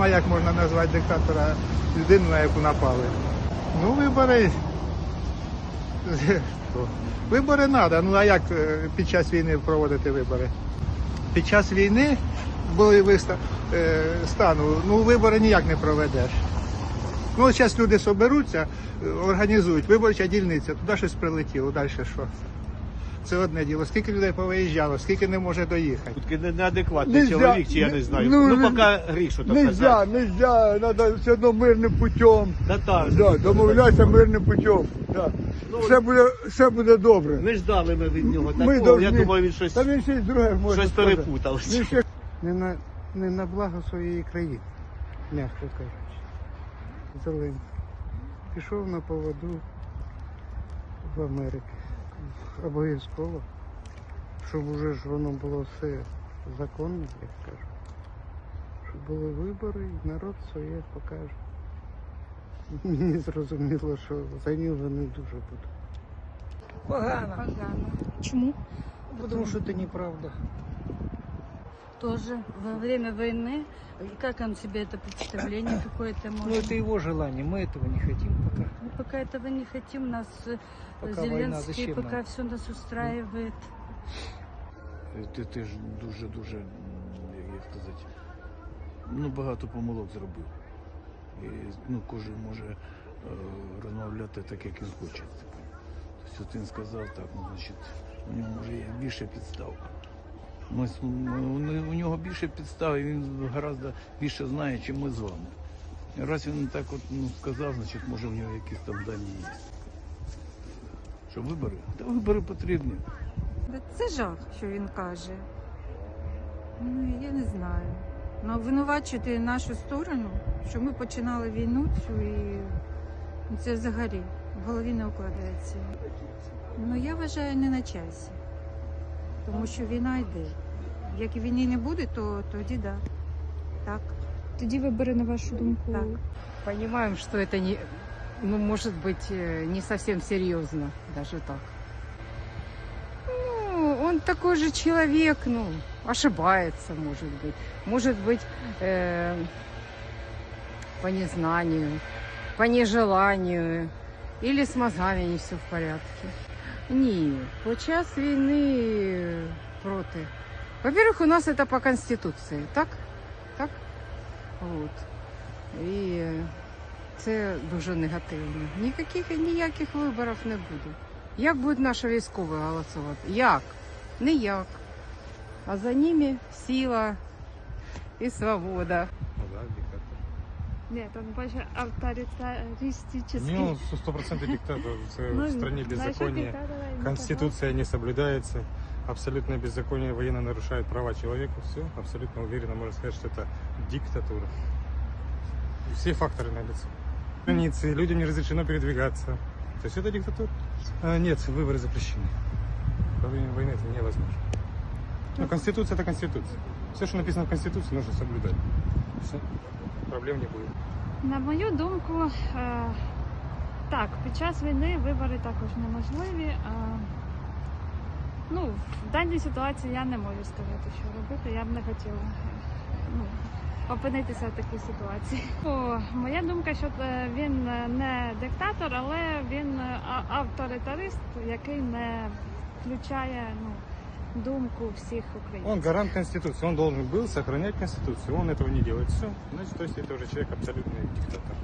Ну а як можна назвати диктатора людину, на яку напали? Ну, вибори. Вибори треба. Ну а як е, під час війни проводити вибори? Під час війни були виста... е, стану, ну вибори ніяк не проведеш. Ну, зараз люди соберуться, е, організують виборча дільниця, туди щось прилетіло, далі що? Це одне діло. Скільки людей повиїжджало, скільки не може доїхати. Тут неадекватний Нельзя. чоловік, чи я не знаю. Ну, Ну, поки гріх, що то Нельзя, нельзя, надо все одно мирним путем. Та так. Да, домовляйся мирним путем. Да. Ну, Все буде, все буде добре. Не ждали ми від нього Ми такого. Я думаю, він щось, Та він ще й друге може щось перепутав. Він ще Не на, не на благо своєї країни, м'яко кажучи. Зелений. Пішов на поводу в Америку. Обов'язково. Щоб уже ж воно було все законно, як кажу. Щоб були вибори і народ своє покаже. Мені зрозуміло, що за нього не дуже буде. Погано. Погано. Чому? Потому что это неправда Тоже во время войны. И как он себе это представление какое-то Но может? Ну, это его желание, мы этого не хотим пока. Мы пока этого не хотим, нас э, Пока война, Зеленский зачем пока нам? все нас устраивает. Ти, ти ж дуже-дуже, м, як сказати, ну, багато помилок зробив. І ну, кожен може е, розмовляти так, як він хоче. Типу. Тобто от він сказав так, ну, значить, у нього може є більше підстав. Ми, у- нього більше підстав, і він гораздо більше знає, ніж ми з вами. Раз він так от ну, сказав, значить, може в нього якісь там дані є. Що вибори? Та вибори потрібні. Це жах, що він каже. Ну, я не знаю. Ну, обвинувачувати нашу сторону, що ми починали війну цю і це взагалі в голові не укладається. Ну, я вважаю, не на часі Тому що війна йде. Як і війни не буде, то тоді да. Так. Тоді вибори, на вашу думку, Так. Понимаем, что это не, ну, может быть, э, не совсем серьезно, даже так. Ну, он такой же человек, ну, ошибается, может быть. Может быть, э, по незнанию, по нежеланию, или с мозгами не все в порядке. Ні, по час війни проти. Во-первых, у нас это по Конституции, так? Так? Вот. І це дуже негативно. Ніяких ніяких виборів не буде. Як будуть наші військові голосувати? Як? Ніяк. А за ними сила і свобода. Нет, он больше авторитаристический. Ну, стопроцентный диктатор. Це Ну, в стране беззаконие. не Конституция не соблюдается. Абсолютное беззаконие военно нарушает права человека. Все, абсолютно уверенно можно сказать, что это диктатура. Все факторы на лицо. Границы, людям не разрешено передвигаться. То есть это диктатура? А, нет, выборы запрещены. Во время войны это невозможно. Но Конституция это Конституция. Все, что написано в Конституции, нужно соблюдать. Все. Проблем не будет. На мою думку, е, так, під час війни вибори також неможливі. Ну, в даній ситуації я не можу сказати, що робити. Я б не хотіла е, ну, опинитися в такій ситуації. О, моя думка, що е, він е, не диктатор, але він е, авторитарист, який не включає ну, думку всіх українців. Он гарант Конституции. Он должен был сохранять Конституцию. Он этого не делает. Все. Значит, то есть это уже человек абсолютный диктатор.